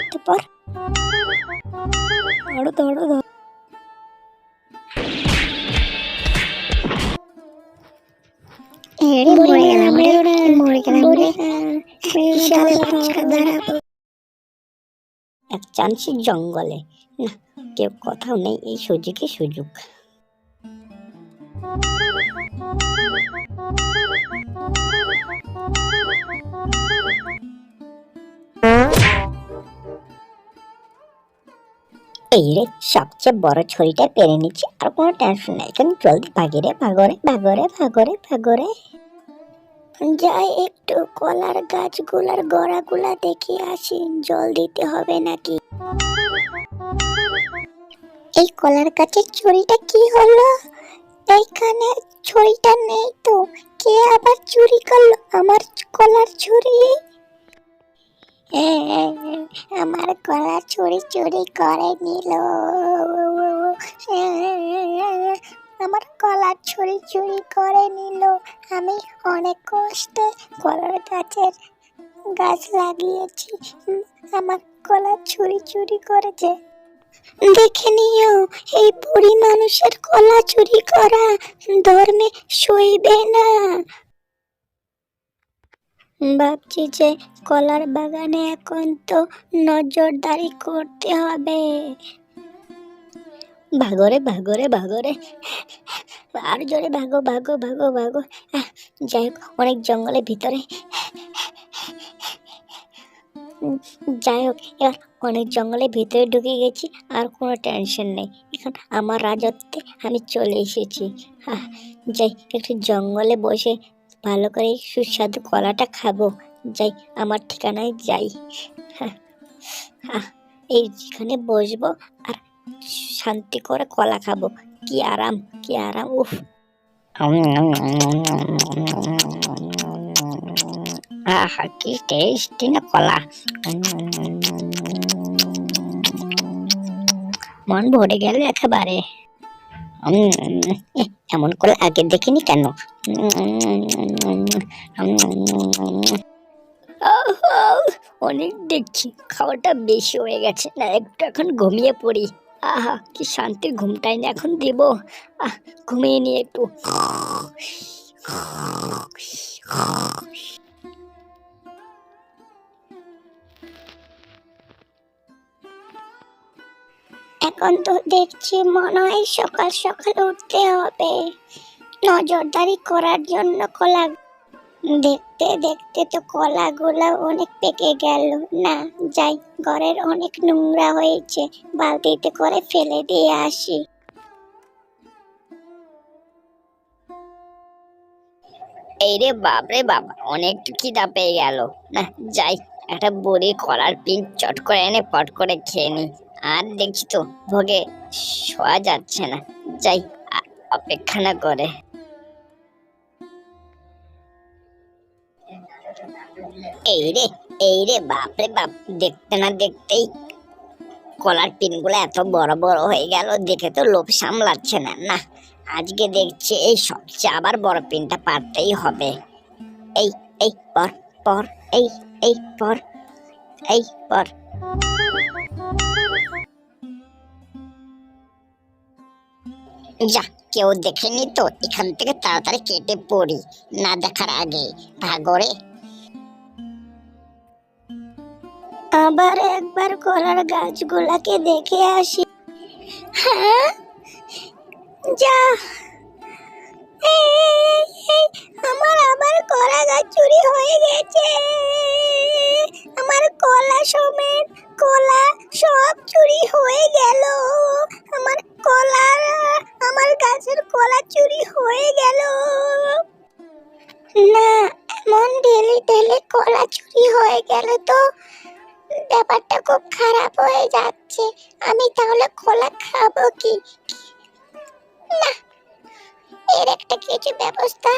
একটু পর ধরো ধরো ধরো মরে গেলাম রে মরে গেলাম রে বিশাল বাচ্চা দাঁড়াবো এক চান্সি জঙ্গলে না কেউ কোথাও নেই এই সুযোগে সুযোগ এই রে, সবচেয়ে বড় ছড়িটা পেরে নিচ্ছি, আর কোনো টেনশন নেই। কিন্তু জলদি ভাগি রে ভাগরে ভাগরে ভাগরে ভাগরে। যাই একটু কলার গাছগুলার গড়াগুলা দেখে আসি, জল দিতে হবে নাকি? এই কলার গাছের ছড়িটা কি হলো? এইখানে ছড়িটা নেই তো। কে আবার চুরি করল? আমার কলার ছড়ি আমার কলা চুরি চুরি করে নিল। আমার কলা চুরি চুরি করে নিল। আমি অনেক কষ্টে কলার গাছের গাছ লাগিয়েছি। আমার কলার ছুরি চুরি করেছে। দেখে নিও, এই বুড়ি মানুষের কলা চুরি করা ধর্মে সইবে না। ভাবছি যে কলার বাগানে এখন তো নজরদারি করতে হবে। ভাগরে ভাগরে ভাগরে। আর জোরে ভাগো ভাগো ভাগো ভাগো। যাই হোক, অনেক জঙ্গলের ভিতরে যাই হোক এবার অনেক জঙ্গলের ভিতরে ঢুকে গেছি আর কোনো টেনশন নেই। এখন আমার রাজত্বে আমি চলে এসেছি। আহ, যাই একটু জঙ্গলে বসে ভালো করে সুস্বাদু কলাটা খাব। যাই আমার ঠিকানায় যাই। হ্যাঁ আহ, এইখানে বসবো আর শান্তি করে কলা খাব। কি আরাম কি আরাম উফ। আহা কি টেস্টি কলা মন ভরে গেল একেবারে এমন করে আগে দেখিনি কেন অনেক দেখছি খাওয়াটা বেশি হয়ে গেছে না একটু এখন ঘুমিয়ে পড়ি আহা কি শান্তির ঘুমটাই না এখন দেব আহ ঘুমিয়ে নিয়ে একটু এখন তো দেখছি মনে হয় সকাল সকাল উঠতে হবে। নজরদারি করার জন্য কলা দেখতে দেখতে তো কলাগুলো অনেক পেকে গেল। না, যাই, ঘরের অনেক নোংরা হয়েছে। বালতিতে করে ফেলে দিয়ে আসি। এই রে বাপরে বাবা অনেক খিদা পেয়ে গেল। না, যাই, একটা বড়ি কলার পিন চট করে এনে পট করে খেয়ে নি। আর দেখছি তো, ভোগে শোয়া যাচ্ছে না। যাই অপেক্ষা না করে। এই রে এই রে, বাপরে বাপ, দেখতে না দেখতেই কলার পিনগুলো এত বড় বড় হয়ে গেল, দেখে তো লোভ সামলাচ্ছে না। না, আজকে দেখছি এই সবচেয়ে আবার বড় পিনটা পারতেই হবে। এই এই, পর পর, এই এই, পর। এই, পর। যা, কেউ দেখেনি তো, এখান থেকে তাড়াতাড়ি কেটে পড়ি, না দেখার আগে। ভাগরে আবার একবার কলার গাছগুলাকে দেখে আসি। হ্যাঁ? যা। আমার আবার কলা গাছ চুরি হয়ে গেছে। আমার কলা সমেত কলা সব চুরি হয়ে গেল। আমার কলার, আমার গাছের কলা চুরি হয়ে গেল। না, এমন ঢেলে ঢেলে কলা চুরি হয়ে গেল তো। ব্যাপারটা খুব খারাপ হয়ে যাচ্ছে। আমি তাহলে কলা খাব কি? না এর একটা কিছু ব্যবস্থা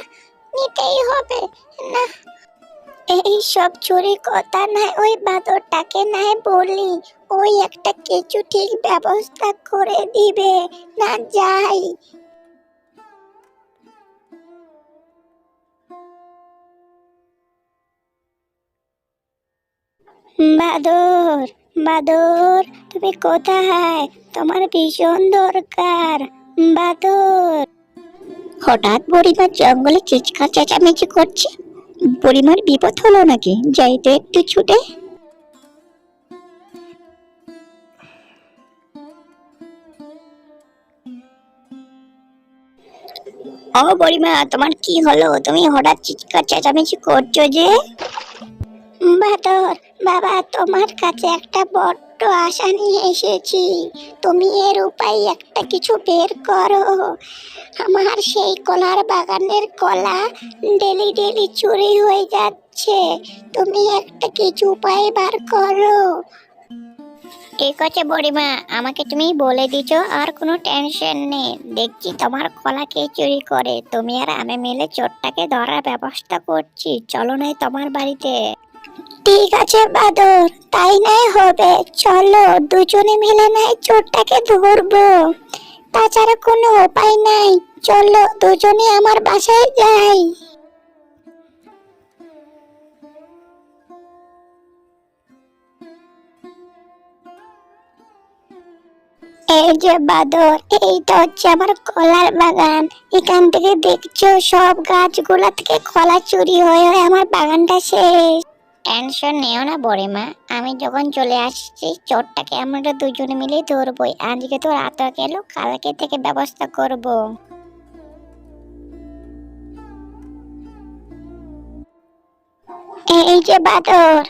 নিতেই হবে, না? এই সব চুরি কথা নয় ওই বাদরটাকে নয় বলি ওই একটা কিছু ঠিক ব্যবস্থা করে দিবে, না যাই? বাদর বাদর, তুমি কোথায়? তোমার ভীষণ দরকার। বাদর। হঠাৎ বুড়িমার জঙ্গলে চিৎকার চেঁচামেচি করছে। বুড়িমার বিপদ হলো নাকি? যাই তো একটু ছুটে। ও বুড়িমা, তোমার কি হলো? তুমি হঠাৎ চিৎকার চেঁচামেচি করছ যে? বাদর বাবা, তোমার কাছে একটা বড্ড আশা নিয়ে এসেছি। তুমি এর উপায় একটা কিছু বের করো। আমার সেই কলার বাগানের কলা ডেলি ডেলি চুরি হয়ে যাচ্ছে। তুমি একটা কিছু উপায় বার করো। ঠিক আছে বড়িমা, আমাকে তুমি বলে দিছো, আর কোনো টেনশন নেই। দেখছি তোমার কলা কে চুরি করে। তুমি আর আমি মিলে চোরটাকে ধরার ব্যবস্থা করছি। চলো নাই তোমার বাড়িতে। ঠিক আছে, বাদর। তাই নাই হবে। চলো, দুজনে মিলে নাই চোরটাকে ধরবো। তাছাড়া কোনো উপায় নাই। চলো, দুজনে আমার বাসায় যাই। এই যে বাদর এইটা হচ্ছে আমার কলার বাগান। এখান থেকে দেখছ, সব গাছগুলা থেকে কলা চুরি হয়ে হয়ে আমার বাগানটা শেষ। টেনশন নিও না বড়িমা। আমি যখন চলে আসছি, চোরটাকে আমরা দুজনে মিলে ধরবই। আজকে তো রাত গেল, কালকে থেকে ব্যবস্থা করব। এই যে বাদর,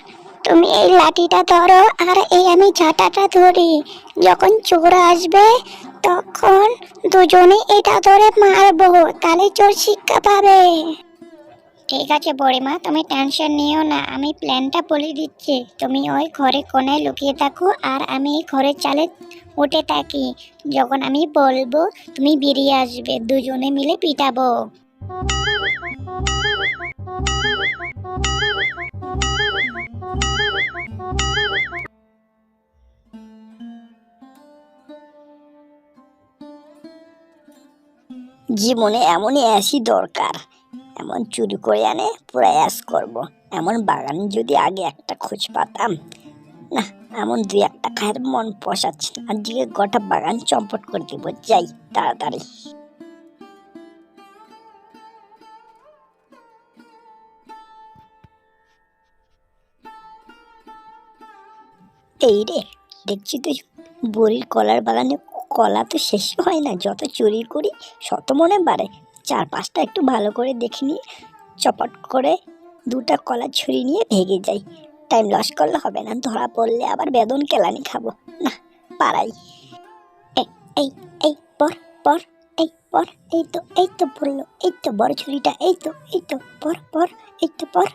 তুমি এই লাঠিটা ধরো আর এই আমি ঝাঁটাটা ধরি। যখন চোর আসবে, তখন দুজনে এটা ধরে মারবো। তাহলে চোর শিক্ষা পাবে। ঠিক আছে বড়িমা, তুমি টেনশন নিও না, আমি প্ল্যানটা বলে দিচ্ছি। তুমি ওই ঘরে কোনায় লুকিয়ে থাকো আর আমি এই ঘরের চালে উঠে থাকি। যখন আমি বলব, তুমি বেরিয়ে আসবে, দুজনে মিলে পিটাবো। জীবনে এমনই অ্যাসই দরকার। এমন চুরি করে আনে পুরো অ্যাস করব। এমন বাগান যদি আগে একটা খোঁজ পাতাম। না, এমন দুই একটা খায়ের মন পোষাচ্ছে আর আজকে গোটা বাগান চম্পট করে দিব। যাই, তাড়াতাড়ি। এই রে, দেখছি তো বড়ির কলার বাগানে কলা তো শেষ হয় না। যত চুরি করি, শত মনে বাড়ে। চার পাঁচটা একটু ভালো করে দেখে নিয়ে চপট করে দুটা কলা ছুরি নিয়ে ভেঙে যাই। টাইম লস করলে হবে না, ধরা পড়লে আবার বেদন কেলানি খাব। না এই এই এই, পর পর, এই পর, এই তো এই তো পড়ল, এই তো বড় ছুরিটা, এই তো এই তো, পর পর, এই তো, পর।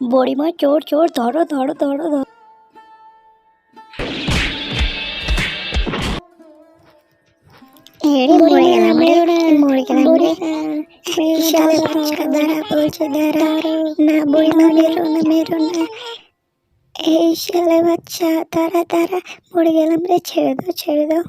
বড়িমা চোর চোর, ধরো ধরো ধরো ধরো। মরে গেলাম মরে গেলাম রে বাচ্চা দাঁড়া বলছে দাঁড়া না বই না মেরো না মেরো না এই শালে বাচ্চা দাঁড়া দাঁড়া মরে গেলাম রে ছেড়ে দাও ছেড়ে দাও